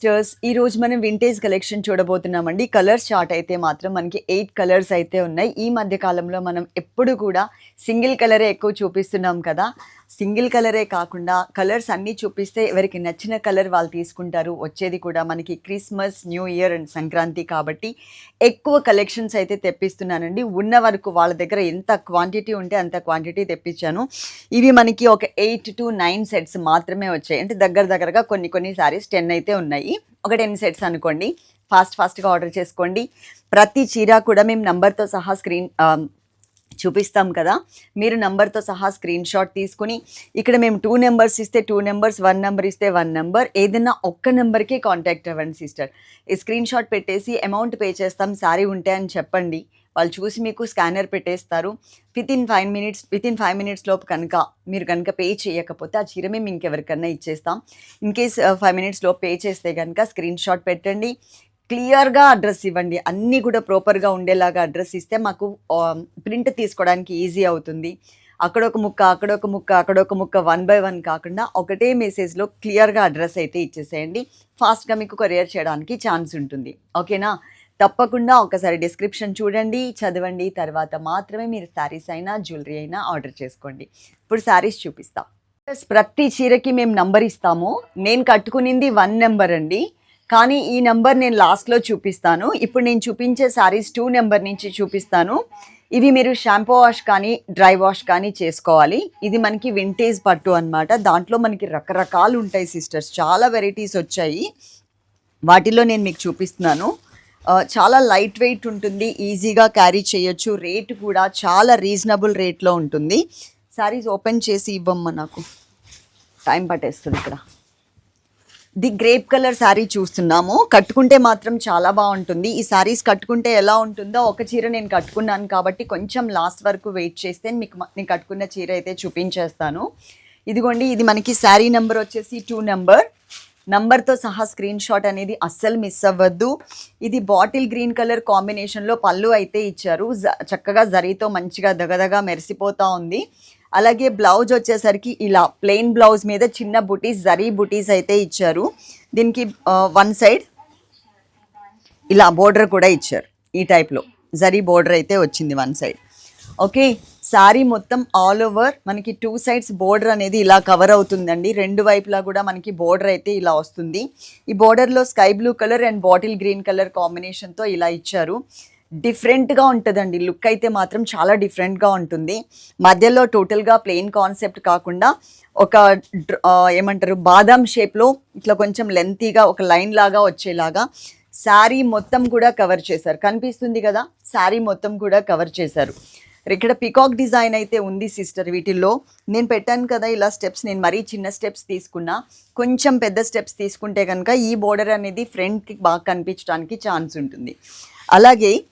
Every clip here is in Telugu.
స్టర్స్ ఈ రోజు మనం వింటేజ్ కలెక్షన్ చూడబోతున్నామండి. కలర్స్ చార్ట్ అయితే మాత్రం మనకి ఎయిట్ కలర్స్ అయితే ఉన్నాయి. ఈ మధ్య కాలంలో మనం ఎప్పుడు కూడా సింగిల్ కలరే ఎక్కువ చూపిస్తున్నాం కదా. సింగిల్ కలరే కాకుండా కలర్స్ అన్నీ చూపిస్తే ఎవరికి నచ్చిన కలర్ వాళ్ళు తీసుకుంటారు. వచ్చేది కూడా మనకి Christmas new year and Sankranti కాబట్టి ఎక్కువ కలెక్షన్స్ అయితే తెప్పిస్తున్నానండి. ఉన్న వరకు వాళ్ళ దగ్గర ఎంత క్వాంటిటీ ఉంటే అంత క్వాంటిటీ తెప్పించాను. ఇవి మనకి ఒక ఎయిట్ టు నైన్ సెట్స్ మాత్రమే వచ్చాయి. అంటే దగ్గర దగ్గరగా కొన్ని కొన్ని సారీస్ టెన్ అయితే ఉన్నాయి. ఒక టెన్ సెట్స్ అనుకోండి. ఫాస్ట్ ఫాస్ట్గా ఆర్డర్ చేసుకోండి. ప్రతి చీర కూడా మేము నంబర్తో సహా స్క్రీన్ చూపిస్తాం కదా. మీరు నంబర్తో సహా స్క్రీన్ షాట్ తీసుకుని ఇక్కడ మేము టూ నెంబర్స్ ఇస్తే టూ నెంబర్స్ వన్ నెంబర్ ఇస్తే వన్ నెంబర్ ఏదైనా ఒక్క నెంబర్కే కాంటాక్ట్ అవ్వండి సిస్టర్ ఈ స్క్రీన్ షాట్ పెట్టేసి అమౌంట్ పే చేస్తాం సారీ ఉంటే అని చెప్పండి. వాళ్ళు చూసి మీకు స్కానర్ పెట్టేస్తారు. Within five minutes within five minutes లోపు కనుక మీరు కనుక పే చేయకపోతే ఆ చీర మేము ఇంకెవరికన్నా ఇచ్చేస్తాం. ఇన్ కేస్ ఫైవ్ మినిట్స్ లోపు పే చేస్తే కనుక స్క్రీన్ షాట్ పెట్టండి. క్లియర్గా అడ్రస్ ఇవ్వండి. అన్నీ కూడా ప్రాపర్గా ఉండేలాగా అడ్రస్ ఇస్తే మాకు ప్రింట్ తీసుకోవడానికి ఈజీ అవుతుంది. అక్కడ ఒక ముక్క అక్కడ ఒక ముక్క అక్కడ ఒక ముక్క వన్ బై వన్ కాకుండా ఒకటే మెసేజ్లో క్లియర్గా అడ్రస్ అయితే ఇచ్చేసేయండి. ఫాస్ట్గా మీకు కొరియర్ చేయడానికి ఛాన్స్ ఉంటుంది. ఓకేనా? తప్పకుండా ఒకసారి డిస్క్రిప్షన్ చూడండి చదవండి. తర్వాత మాత్రమే మీరు శారీస్ అయినా జ్యువెలరీ అయినా ఆర్డర్ చేసుకోండి. ఇప్పుడు శారీస్ చూపిస్తాం. ప్రతి చీరకి మేము నంబర్ ఇస్తాము. నేను కట్టుకునింది వన్ నెంబర్ అండి. కానీ ఈ నెంబర్ నేను లాస్ట్లో చూపిస్తాను. ఇప్పుడు నేను చూపించే శారీస్ టూ నెంబర్ నుంచి చూపిస్తాను. ఇవి మీరు షాంపూ వాష్ కానీ డ్రై వాష్ కానీ చేసుకోవాలి. ఇది మనకి వింటేజ్ పట్టు అన్నమాట. దాంట్లో మనకి రకరకాలు ఉంటాయి సిస్టర్స్ చాలా వెరైటీస్ వచ్చాయి. వాటిలో నేను మీకు చూపిస్తున్నాను. చాలా లైట్ వెయిట్ ఉంటుంది. ఈజీగా క్యారీ చేయొచ్చు. రేట్ కూడా చాలా రీజనబుల్ రేట్లో ఉంటుంది. శారీస్ ఓపెన్ చేసి ఇవ్వమ్మ నాకు. టైం పట్టేస్తుంది ఇక్కడ. ది గ్రేప్ కలర్ శారీ చూస్తున్నాము. కట్టుకుంటే మాత్రం చాలా బాగుంటుంది. ఈ శారీస్ కట్టుకుంటే ఎలా ఉంటుందో ఒక చీర నేను కట్టుకున్నాను కాబట్టి కొంచెం లాస్ట్ వరకు వెయిట్ చేస్తే మీకు నేను కట్టుకున్న చీర అయితే చూపించేస్తాను. ఇదిగోండి ఇది మనకి శారీ నెంబర్ వచ్చేసి టూ నెంబర్. నంబర్తో సహా స్క్రీన్ షాట్ అనేది అస్సలు మిస్ అవ్వద్దు. ఇది బాటిల్ గ్రీన్ కలర్ కాంబినేషన్లో పళ్ళు అయితే ఇచ్చారు. జ- చక్కగా జరీతో మంచిగా దగదగా మెరిసిపోతూ ఉంది. అలాగే బ్లౌజ్ వచ్చేసరికి ఇలా ప్లెయిన్ బ్లౌజ్ మీద చిన్న బుటీస్ జరీ బుటీస్ అయితే ఇచ్చారు. దీనికి వన్ సైడ్ ఇలా బోర్డర్ కూడా ఇచ్చారు. ఈ టైప్లో జరీ బోర్డర్ అయితే వచ్చింది వన్ సైడ్. ఓకే శారీ మొత్తం ఆల్ ఓవర్ మనకి టూ సైడ్స్ బోర్డర్ అనేది ఇలా కవర్ అవుతుందండి. రెండు వైపులా కూడా మనకి బోర్డర్ అయితే ఇలా వస్తుంది. ఈ బోర్డర్లో sky blue colour and bottle green colour కాంబినేషన్తో ఇలా ఇచ్చారు. డిఫరెంట్గా ఉంటుందండి. లుక్ అయితే మాత్రం చాలా డిఫరెంట్గా ఉంటుంది. మధ్యలో టోటల్గా ప్లెయిన్ కాన్సెప్ట్ కాకుండా ఒక డ్ర- ఏమంటారు బాదాం షేప్లో ఇట్లా కొంచెం లెంతీగా ఒక లైన్ లాగా వచ్చేలాగా శారీ మొత్తం కూడా కవర్ చేశారు. కనిపిస్తుంది కదా? శారీ మొత్తం కూడా కవర్ చేశారు. ఇక్కడ పికాక్ డిజైన్ అయితే ఉంది సిస్టర్ వీటిల్లో. నేను పెట్టాను కదా ఇలా స్టెప్స్. నేను మరీ చిన్న స్టెప్స్ తీసుకున్నా. కొంచెం పెద్ద స్టెప్స్ తీసుకుంటే కనుక ఈ బోర్డర్ అనేది ఫ్రంట్కి బాగా కనిపించడానికి ఛాన్స్ ఉంటుంది. అలాగే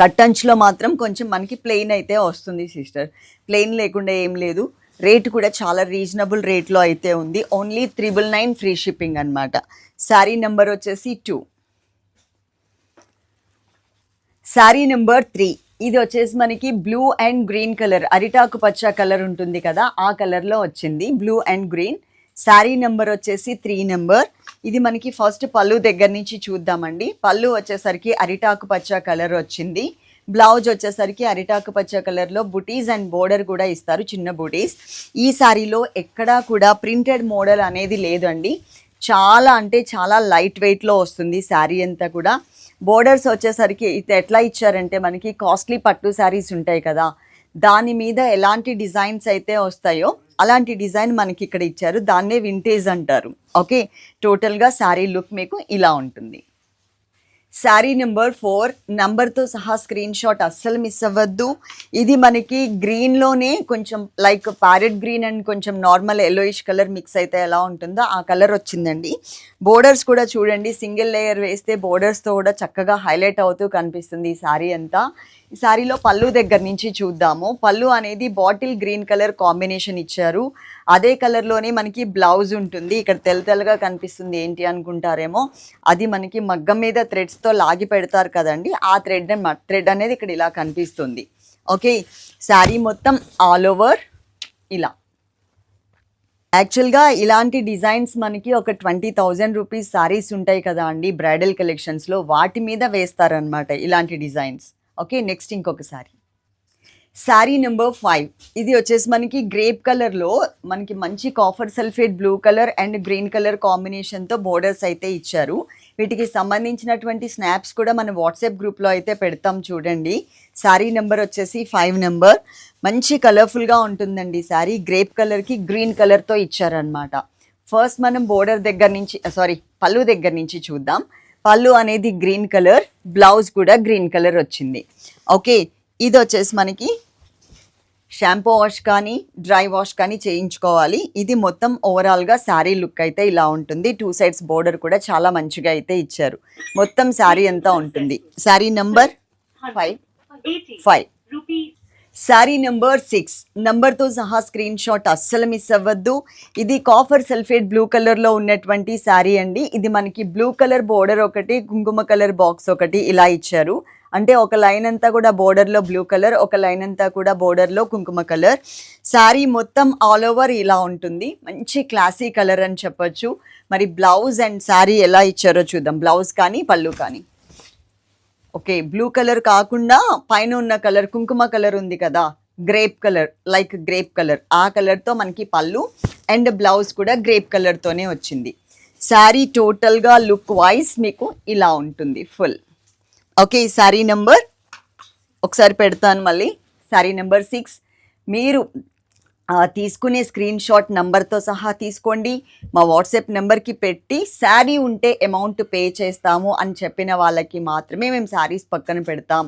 కట్టంచులో మాత్రం కొంచెం మనకి ప్లెయిన్ అయితే వస్తుంది సిస్టర్ ప్లెయిన్ లేకుండా ఏం లేదు. రేట్ కూడా చాలా రీజనబుల్ రేట్లో అయితే ఉంది. Only triple nine free shipping అనమాట శారీ నెంబర్ వచ్చేసి టూ శారీ నెంబర్ త్రీ ఇది వచ్చేసి మనకి బ్లూ అండ్ గ్రీన్ కలర్ అరిటాకు పచ్చ కలర్ ఉంటుంది కదా ఆ కలర్లో వచ్చింది. Blue and green sari number వచ్చేసి త్రీ నెంబర్. ఇది మనకి ఫస్ట్ పళ్ళు దగ్గర నుంచి చూద్దామండి. పళ్ళు వచ్చేసరికి అరిటాకు పచ్చ కలర్ వచ్చింది. బ్లౌజ్ వచ్చేసరికి అరిటాకు పచ్చ కలర్లో బుటీస్ అండ్ బోర్డర్ కూడా ఇస్తారు చిన్న బుటీస్. ఈ శారీలో ఎక్కడా కూడా ప్రింటెడ్ మోడల్ అనేది లేదండి. చాలా అంటే చాలా లైట్ వెయిట్లో వస్తుంది శారీ అంతా కూడా. బోర్డర్స్ వచ్చేసరికి ఇది ఎట్లా ఇచ్చారంటే మనకి కాస్ట్లీ పట్టు శారీస్ ఉంటాయి కదా. దాని మీద ఎలాంటి డిజైన్స్ అయితే వస్తాయో అలాంటి డిజైన్ మనకి ఇక్కడ ఇచ్చారు. దాన్నే వింటేజ్ అంటారు. ఓకే? టోటల్గా శారీ లుక్ మీకు ఇలా ఉంటుంది. శారీ నెంబర్ ఫోర్ నంబర్తో సహా స్క్రీన్ షాట్ అస్సలు మిస్ అవ్వద్దు. ఇది మనకి గ్రీన్లోనే కొంచెం లైక్ ప్యారెట్ గ్రీన్ అండ్ కొంచెం నార్మల్ ఎల్లోయిష్ కలర్ మిక్స్ అయితే ఎలా ఉంటుందో ఆ కలర్ వచ్చిందండి. బోర్డర్స్ కూడా చూడండి. సింగిల్ లేయర్ వేస్తే బోర్డర్స్తో కూడా చక్కగా హైలైట్ అవుతూ కనిపిస్తుంది ఈ శారీ అంతా. ఈ శారీలో పళ్ళు దగ్గర నుంచి చూద్దాము. పళ్ళు అనేది బాటిల్ గ్రీన్ కలర్ కాంబినేషన్ ఇచ్చారు. అదే కలర్లోనే మనకి బ్లౌజ్ ఉంటుంది. ఇక్కడ తెల్ల తెల్లగా కనిపిస్తుంది ఏంటి అనుకుంటారేమో. అది మనకి మగ్గం మీద థ్రెడ్స్తో లాగి పెడతారు కదండి. ఆ థ్రెడ్ థ్రెడ్ అనేది ఇక్కడ ఇలా కనిపిస్తుంది. ఓకే శారీ మొత్తం ఆల్ ఓవర్ ఇలా. యాక్చువల్గా ఇలాంటి డిజైన్స్ మనకి ఒక ట్వంటీ థౌజండ్ రూపీస్ సారీస్ ఉంటాయి కదా అండి బ్రైడల్ కలెక్షన్స్లో వాటి మీద వేస్తారనమాట ఇలాంటి డిజైన్స్. ఓకే నెక్స్ట్ ఇంకొక సారీ. Sari number five. ఇది వచ్చేసి మనకి గ్రేప్ కలర్లో మనకి మంచి copper sulphate blue colour and green colour కాంబినేషన్తో బోర్డర్స్ అయితే ఇచ్చారు. వీటికి సంబంధించినటువంటి స్నాప్స్ కూడా మన వాట్సాప్ గ్రూప్లో అయితే పెడతాం చూడండి. శారీ నెంబర్ వచ్చేసి ఫైవ్ నెంబర్. మంచి కలర్ఫుల్గా ఉంటుందండి శారీ. గ్రేప్ కలర్కి గ్రీన్ కలర్తో ఇచ్చారనమాట ఫస్ట్ మనం బోర్డర్ దగ్గర నుంచి సారీ పళ్ళు దగ్గర నుంచి చూద్దాం. పళ్ళు అనేది గ్రీన్ కలర్ బ్లౌజ్ కూడా గ్రీన్ కలర్ వచ్చింది. ఓకే ఇది వచ్చేసి మనకి షాంపూ వాష్ కానీ డ్రై వాష్ కానీ చేయించుకోవాలి. ఇది మొత్తం ఓవరాల్గా శారీ లుక్ అయితే ఇలా ఉంటుంది. టూ సైడ్స్ బోర్డర్ కూడా చాలా మంచిగా అయితే ఇచ్చారు. మొత్తం శారీ అంతా ఉంటుంది. Sari number five five sari number six నంబర్తో సహా స్క్రీన్ షాట్ అస్సలు మిస్ అవ్వద్దు. ఇది కాఫర్ సల్ఫేట్ బ్లూ కలర్లో ఉన్నటువంటి శారీ అండి. ఇది మనకి బ్లూ కలర్ బోర్డర్ ఒకటి కుంకుమ కలర్ బాక్స్ ఒకటి ఇలా ఇచ్చారు. అంటే ఒక లైన్ అంతా కూడా బోర్డర్లో బ్లూ కలర్ ఒక లైన్ అంతా కూడా బోర్డర్లో కుంకుమ కలర్ శారీ మొత్తం ఆల్ ఓవర్ ఇలా ఉంటుంది. మంచి క్లాసీ కలర్ అని చెప్పొచ్చు. మరి బ్లౌజ్ అండ్ శారీ ఎలా ఇచ్చారో చూద్దాం. బ్లౌజ్ కానీ పళ్ళు కానీ. ఓకే బ్లూ కలర్ కాకుండా పైన ఉన్న కలర్ కుంకుమ కలర్ ఉంది కదా grape colour like grape colour. ఆ కలర్తో మనకి పళ్ళు అండ్ బ్లౌజ్ కూడా గ్రేప్ కలర్తోనే వచ్చింది. శారీ టోటల్గా లుక్ వైజ్ మీకు ఇలా ఉంటుంది ఫుల్. ఓకే శారీ నెంబర్ ఒకసారి పెడతాను మళ్ళీ. Sari number six. మీరు తీసుకునే స్క్రీన్ షాట్ నంబర్తో సహా తీసుకోండి. మా వాట్సాప్ నెంబర్కి పెట్టి శారీ ఉంటే అమౌంట్ పే చేస్తాము అని చెప్పిన వాళ్ళకి మాత్రమే మేము శారీస్ పక్కన పెడతాం.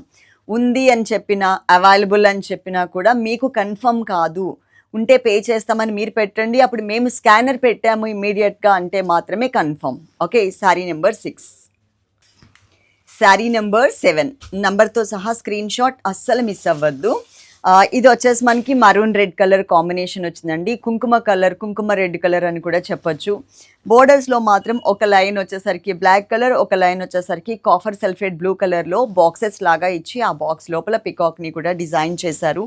ఉంది అని చెప్పినా అవైలబుల్ అని చెప్పినా కూడా మీకు కన్ఫర్మ్ కాదు. ఉంటే పే చేస్తామని మీరు పెట్టండి. అప్పుడు మేము స్కానర్ పెట్టాము ఇమీడియట్గా అంటే మాత్రమే confirm. Okay sari number six. Sari number seven. నంబర్తో సహా స్క్రీన్ షాట్ అస్సలు మిస్ అవ్వద్దు. ఇది వచ్చేసి మనకి మరూన్ రెడ్ కలర్ కాంబినేషన్ వచ్చిందండి. కుంకుమ కలర్ కుంకుమ రెడ్ కలర్ అని కూడా చెప్పొచ్చు. బోర్డర్స్లో మాత్రం ఒక లైన్ వచ్చేసరికి బ్లాక్ కలర్ ఒక లైన్ వచ్చేసరికి కాఫర్ సల్ఫేట్ బ్లూ కలర్లో బాక్సెస్ లాగా ఇచ్చి ఆ బాక్స్ లోపల పికాక్ని కూడా డిజైన్ చేశారు.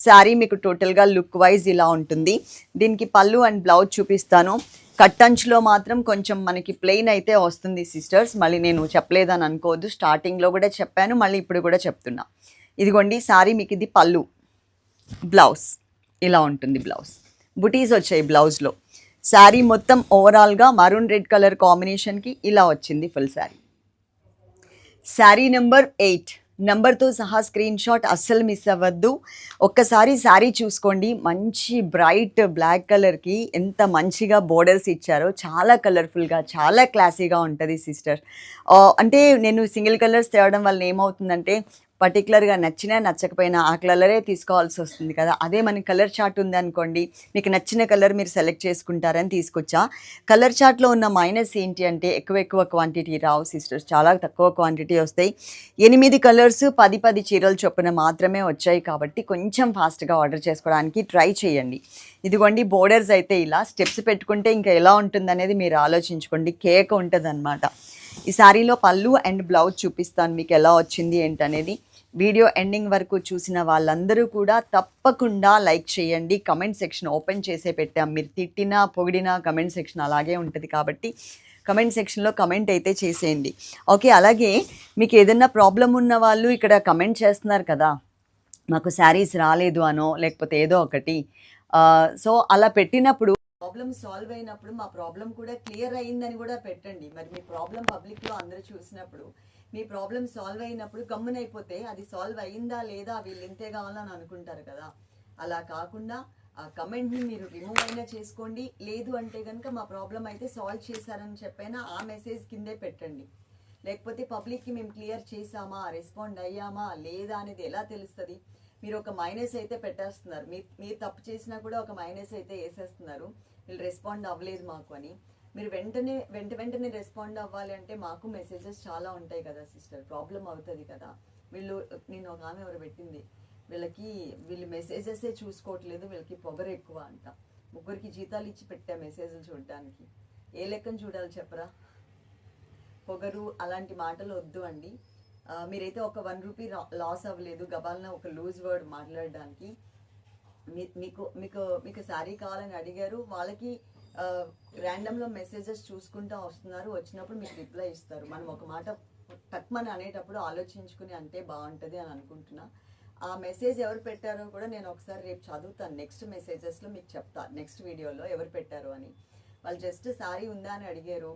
శారీ మీకు టోటల్గా లుక్ వైజ్ ఇలా ఉంటుంది. దీనికి పళ్ళు అండ్ బ్లౌజ్ చూపిస్తాను. కట్టంచులో మాత్రం కొంచెం మనకి ప్లెయిన్ అయితే వస్తుంది సిస్టర్స్ మళ్ళీ నేను చెప్పలేదని అనుకోవద్దు. స్టార్టింగ్లో కూడా చెప్పాను మళ్ళీ ఇప్పుడు కూడా చెప్తున్నా. ఇదిగోండి శారీ మీకు ఇది పళ్ళు. బ్లౌజ్. ఇలా ఉంటుంది బ్లౌజ్. బుటీస్ వచ్చాయి బ్లౌజ్లో. శారీ మొత్తం ఓవరాల్గా మరూన్ రెడ్ కలర్ కాంబినేషన్కి ఇలా వచ్చింది full sari. Sari number eight. నెంబర్తో సహా స్క్రీన్ షాట్ అస్సలు మిస్ అవ్వద్దు. ఒక్కసారి శారీ చూసుకోండి. మంచి బ్రైట్ బ్లాక్ కలర్కి ఎంత మంచిగా బోర్డర్స్ ఇచ్చారో చాలా కలర్ఫుల్గా చాలా క్లాసీగా ఉంటుంది సిస్టర్. అంటే నేను సింగిల్ కలర్స్ తేవడం వల్ల ఏమవుతుందంటే పర్టికులర్గా నచ్చినా నచ్చకపోయినా ఆ కలరే తీసుకోవాల్సి వస్తుంది కదా. అదే మనకి కలర్ చార్ట్ ఉంది అనుకోండి. మీకు నచ్చిన కలర్ మీరు సెలెక్ట్ చేసుకుంటారని తీసుకొచ్చా. కలర్ చార్ట్లో ఉన్న మైనస్ ఏంటి అంటే ఎక్కువ ఎక్కువ క్వాంటిటీ రావు సిస్టర్స్. చాలా తక్కువ క్వాంటిటీ వస్తాయి. ఎనిమిది కలర్స్ పది పది చీరలు చొప్పున మాత్రమే వచ్చాయి కాబట్టి కొంచెం ఫాస్ట్గా ఆర్డర్ చేసుకోవడానికి ట్రై చేయండి. ఇదిగోండి బోర్డర్స్ అయితే ఇలా స్టెప్స్ పెట్టుకుంటే ఇంకా ఎలా ఉంటుందనేది మీరు ఆలోచించుకోండి. కేక్ ఉంటుంది ఈ శారీలో పళ్ళు అండ్ బ్లౌజ్ చూపిస్తాను మీకు ఎలా వచ్చింది ఏంటనేది. వీడియో ఎండింగ్ వరకు చూసిన వాళ్ళందరూ కూడా తప్పకుండా లైక్ చేయండి. కమెంట్ సెక్షన్ ఓపెన్ చేసే పెట్టాం. మీరు తిట్టినా పొగిడినా కమెంట్ సెక్షన్ అలాగే ఉంటుంది కాబట్టి కమెంట్ సెక్షన్లో కమెంట్ అయితే చేసేయండి. ఓకే అలాగే మీకు ఏదైనా ప్రాబ్లం ఉన్న వాళ్ళు ఇక్కడ కమెంట్ చేస్తున్నారు కదా మాకు శారీస్ రాలేదు అనో లేకపోతే ఏదో ఒకటి. సో అలా పెట్టినప్పుడు ప్రాబ్లం సాల్వ్ అయినప్పుడు మా ప్రాబ్లం కూడా క్లియర్ అయిందని కూడా పెట్టండి. మరి మీ ప్రాబ్లం పబ్లిక్లో అందరూ చూసినప్పుడు మీ ప్రాబ్లం సాల్వ్ అయినప్పుడు గమ్మునైపోతే అది సాల్వ్ అయిందా లేదా వీళ్ళు ఇంతే కావాలని అనుకుంటారు కదా. అలా కాకుండా ఆ కమెంట్ని మీరు రిమూవ్ అయినా చేసుకోండి. లేదు అంటే కనుక మా ప్రాబ్లం అయితే సాల్వ్ చేశారని చెప్పైనా ఆ మెసేజ్ కిందే పెట్టండి. లేకపోతే పబ్లిక్కి మేము క్లియర్ చేసామా రెస్పాండ్ అయ్యామా లేదా అనేది ఎలా తెలుస్తుంది? మీరు ఒక మైనస్ అయితే పెట్టేస్తున్నారు. మీ మీరు తప్పు చేసినా కూడా ఒక మైనస్ అయితే వేసేస్తున్నారు. వీళ్ళు రెస్పాండ్ అవ్వలేదు మాకు అని. మీరు వెంటనే వెంట వెంటనే రెస్పాండ్ అవ్వాలి అంటే మాకు మెసేజెస్ చాలా ఉంటాయి కదా సిస్టర్ ప్రాబ్లం అవుతుంది కదా. వీళ్ళు నేను ఒక ఆమె ఎవరు పెట్టింది. వీళ్ళకి వీళ్ళు మెసేజెసే చూసుకోవట్లేదు వీళ్ళకి పొగరు ఎక్కువ అంట. ముగ్గురికి జీతాలు ఇచ్చి పెట్టా మెసేజ్లు చూడడానికి. ఏ లెక్కను చూడాలి చెప్పరా? పొగరు అలాంటి మాటలు వద్దు అండి. మీరైతే ఒక వన్ రూపీ లాస్ అవ్వలేదు. గబాలన ఒక లూజ్ వర్డ్ మాట్లాడడానికి. మీ- మీకు మీకు మీకు శారీ కావాలని అడిగారు. వాళ్ళకి ర్యాండమ్లో మెసేజెస్ చూసుకుంటూ వస్తున్నారు. వచ్చినప్పుడు మీకు రిప్లై ఇస్తారు. మనం ఒక మాట టక్మని అనేటప్పుడు ఆలోచించుకుని అంటే బాగుంటుంది అని అనుకుంటున్నా. ఆ మెసేజ్ ఎవరు పెట్టారో కూడా నేను ఒకసారి రేపు చదువుతాను. నెక్స్ట్ మెసేజెస్లో మీకు చెప్తా. నెక్స్ట్ వీడియోలో ఎవరు పెట్టారు అని. వాళ్ళు జస్ట్ సారీ ఉందా అని అడిగారు.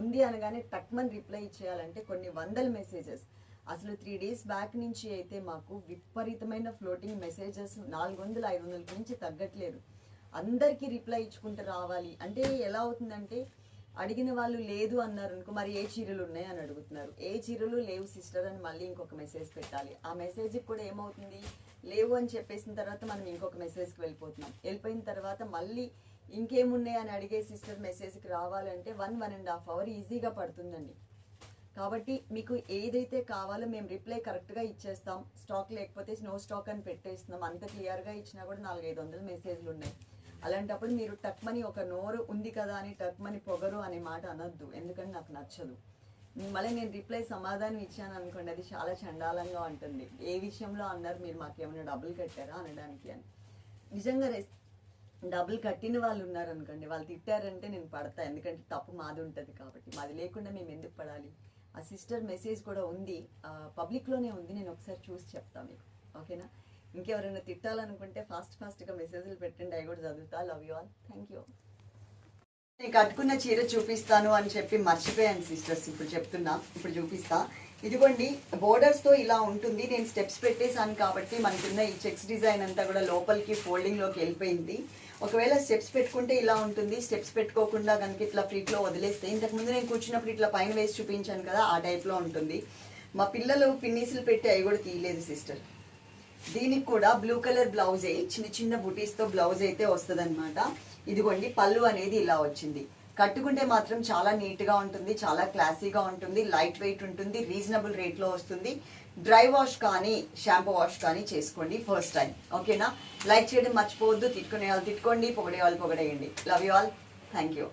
ఉంది అనగానే టక్మన్ రిప్లై ఇచ్చేయాలంటే కొన్ని వందల మెసేజెస్ అసలు త్రీ డేస్ బ్యాక్ నుంచి అయితే మాకు విపరీతమైన ఫ్లోటింగ్ మెసేజెస్ నాలుగు వందల ఐదు వందల నుంచి తగ్గట్లేదు. అందరికీ రిప్లై ఇచ్చుకుంటూ రావాలి. అంటే ఎలా అవుతుందంటే అడిగిన వాళ్ళు లేదు అన్నారు అనుకో మరి ఏ చీరలు ఉన్నాయి అని అడుగుతున్నారు. ఏ చీరలు లేవు సిస్టర్ అని మళ్ళీ ఇంకొక మెసేజ్ పెట్టాలి. ఆ మెసేజ్కి కూడా ఏమవుతుంది? లేవు అని చెప్పేసిన తర్వాత మనం ఇంకొక మెసేజ్కి వెళ్ళిపోతున్నాం. వెళ్ళిపోయిన తర్వాత మళ్ళీ ఇంకేమున్నాయి అని అడిగే సిస్టర్ మెసేజ్కి రావాలంటే one one and half hour ఈజీగా పడుతుందండి. కాబట్టి మీకు ఏదైతే కావాలో మేము రిప్లై కరెక్ట్గా ఇచ్చేస్తాం. స్టాక్ లేకపోతే నో స్టాక్ అని పెట్టేస్తున్నాం. అంత క్లియర్గా ఇచ్చినా కూడా నాలుగైదు వందల మెసేజ్లు ఉన్నాయి. అలాంటప్పుడు మీరు టక్మని ఒక నోరు ఉంది కదా అని టక్మని పొగరు అనే మాట అనొద్దు. ఎందుకంటే నాకు నచ్చదు. మళ్ళీ నేను రిప్లై సమాధానం ఇచ్చాను అనుకోండి అది చాలా చండాలంగా ఉంటుంది. ఏ విషయంలో అన్నారు మీరు మాకేమైనా డబ్బులు కట్టారా అనడానికి అని. నిజంగా రెస్- డబ్బులు కట్టిన వాళ్ళు ఉన్నారు అనుకోండి వాళ్ళు తిట్టారంటే నేను పడతా. ఎందుకంటే తప్పు మాది ఉంటుంది కాబట్టి. మాది లేకుండా మేము ఎందుకు పడాలి? ఆ సిస్టర్ మెసేజ్ కూడా ఉంది. ఆ, పబ్లిక్లోనే ఉంది. నేను ఒకసారి చూసి చెప్తాను మీకు. ఓకేనా? ఇంకెవరైనా తిట్టాలనుకుంటే ఫాస్ట్ ఫాస్ట్గా మెసేజ్లు పెట్టండి. అవి కూడా చదువుతా. Love you all thank you నేను కట్టుకున్న చీర చూపిస్తాను అని చెప్పి మర్చిపోయాను సిస్టర్స్ ఇప్పుడు చెప్తున్నా. ఇప్పుడు చూపిస్తా. ఇదిగోండి బోర్డర్స్తో ఇలా ఉంటుంది. నేను స్టెప్స్ పెట్టేశాను కాబట్టి మనకున్న ఈ చెక్స్ డిజైన్ అంతా కూడా లోపలికి ఫోల్డింగ్లోకి వెళ్ళిపోయింది. ఒకవేళ స్టెప్స్ పెట్టుకుంటే ఇలా ఉంటుంది. స్టెప్స్ పెట్టుకోకుండా కనుక ఇట్లా ఫ్రీట్లో వదిలేస్తే ఇంతకుముందు నేను కూర్చున్నప్పుడు ఇట్లా పైన వేసి చూపించాను కదా ఆ టైప్లో ఉంటుంది. మా పిల్లలు పిన్నీసులు పెట్టి అవి కూడా తీయలేదు సిస్టర్ దీనికి కూడా బ్లూ కలర్ బ్లౌజే చిన్న చిన్న బుటీస్తో బ్లౌజ్ అయితే వస్తుంది ఇదిగోండి పళ్ళు అనేది ఇలా వచ్చింది. కట్టుకుంటే మాత్రం చాలా నీట్గా ఉంటుంది చాలా క్లాసీగా ఉంటుంది లైట్ వెయిట్ ఉంటుంది రీజనబుల్ రేట్లో వస్తుంది. డ్రై వాష్ కానీ షాంపూ వాష్ కానీ చేసుకోండి ఫస్ట్ టైం ఓకేనా లైక్ చేయడం మర్చిపోవద్దు తిట్టుకునే వాళ్ళు తిట్టుకోండి పొగడే వాళ్ళు పొగడేయండి. Love you all thank you